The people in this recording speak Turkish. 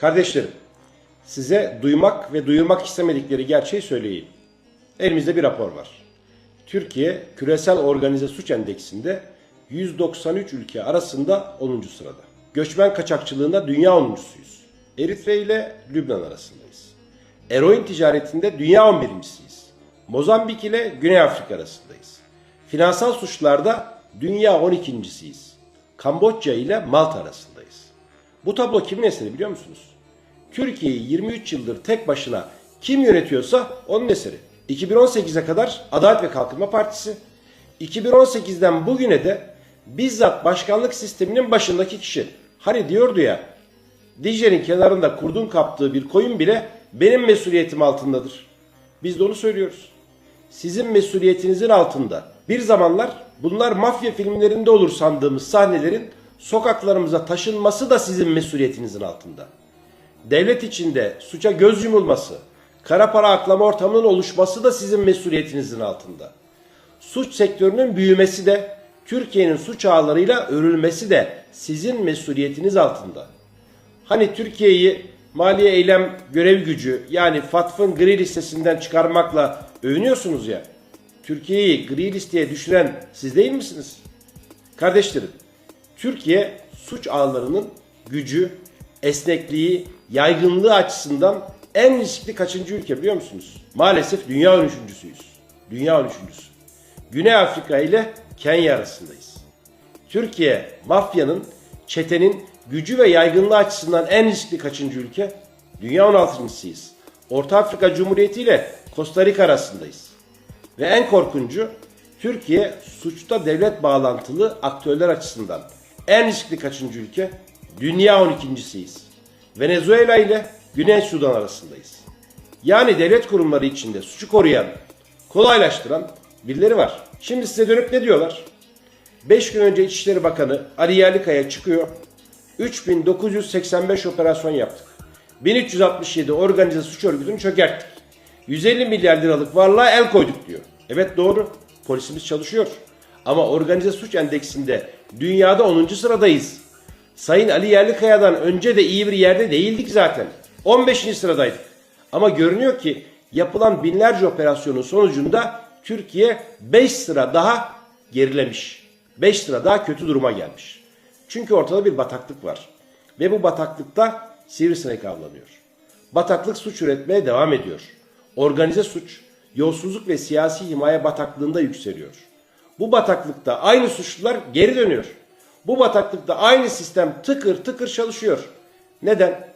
Kardeşlerim, size duymak ve duyurmak istemedikleri gerçeği söyleyeyim. Elimizde bir rapor var. Türkiye küresel organize suç endeksinde 193 ülke arasında 10. sırada. Göçmen kaçakçılığında dünya 10.suyuz. Eritre ile Lübnan arasındayız. Eroin ticaretinde dünya 11.siyiz. Mozambik ile Güney Afrika arasındayız. Finansal suçlarda dünya 12.siyiz. Kamboçya ile Malta arasındayız. Bu tablo kimin eseri biliyor musunuz? Türkiye'yi 23 yıldır tek başına kim yönetiyorsa onun eseri. 2018'e kadar Adalet ve Kalkınma Partisi, 2018'den bugüne de bizzat başkanlık sisteminin başındaki kişi. Hani diyordu ya, Dicle'nin kenarında kurdun kaptığı bir koyun bile benim mesuliyetim altındadır. Biz de onu söylüyoruz. Sizin mesuliyetinizin altında. Bir zamanlar bunlar mafya filmlerinde olur sandığımız sahnelerin sokaklarımıza taşınması da sizin mesuliyetinizin altında devlet içinde suça göz yumulması, kara para aklama ortamının oluşması da sizin mesuliyetinizin altında. Suç sektörünün büyümesi de, Türkiye'nin suç ağlarıyla örülmesi de sizin mesuliyetiniz altında. Hani Türkiye'yi maliye eylem görev gücü yani FATF'ın gri listesinden çıkarmakla övünüyorsunuz ya. Türkiye'yi gri listeye düşüren siz değil misiniz? Kardeşlerim, Türkiye suç ağlarının gücü, esnekliği, yaygınlığı açısından en riskli kaçıncı ülke biliyor musunuz? Maalesef dünya 13.süyüz. Dünya 13.sü. Güney Afrika ile Kenya arasındayız. Türkiye mafyanın, çetenin gücü ve yaygınlığı açısından en riskli kaçıncı ülke? Dünya 16.sıyız. Orta Afrika Cumhuriyeti ile Costa Rica arasındayız. Ve en korkuncu Türkiye suçta devlet bağlantılı aktörler açısından en riskli kaçıncı ülke? Dünya 12.siyiz. Venezuela ile Güney Sudan arasındayız. Yani devlet kurumları içinde suçu koruyan, kolaylaştıran birileri var. Şimdi size dönüp ne diyorlar? 5 gün önce İçişleri Bakanı Ali Yerlikaya çıkıyor. 3985 operasyon yaptık. 1367 organize suç örgütünü çökerttik. 150 milyar liralık varlığa el koyduk diyor. Evet doğru. Polisimiz çalışıyor. Ama organize suç endeksinde dünyada 10. sıradayız. Sayın Ali Yerlikaya'dan önce de iyi bir yerde değildik zaten. 15. sıradaydık. Ama görünüyor ki yapılan binlerce operasyonun sonucunda Türkiye 5 sıra daha gerilemiş. 5 sıra daha kötü duruma gelmiş. Çünkü ortada bir bataklık var. Ve bu bataklıkta sivrisinek avlanıyor. Bataklık suç üretmeye devam ediyor. Organize suç, yolsuzluk ve siyasi himaye bataklığında yükseliyor. Bu bataklıkta aynı suçlular geri dönüyor. Bu bataklıkta aynı sistem tıkır tıkır çalışıyor. Neden?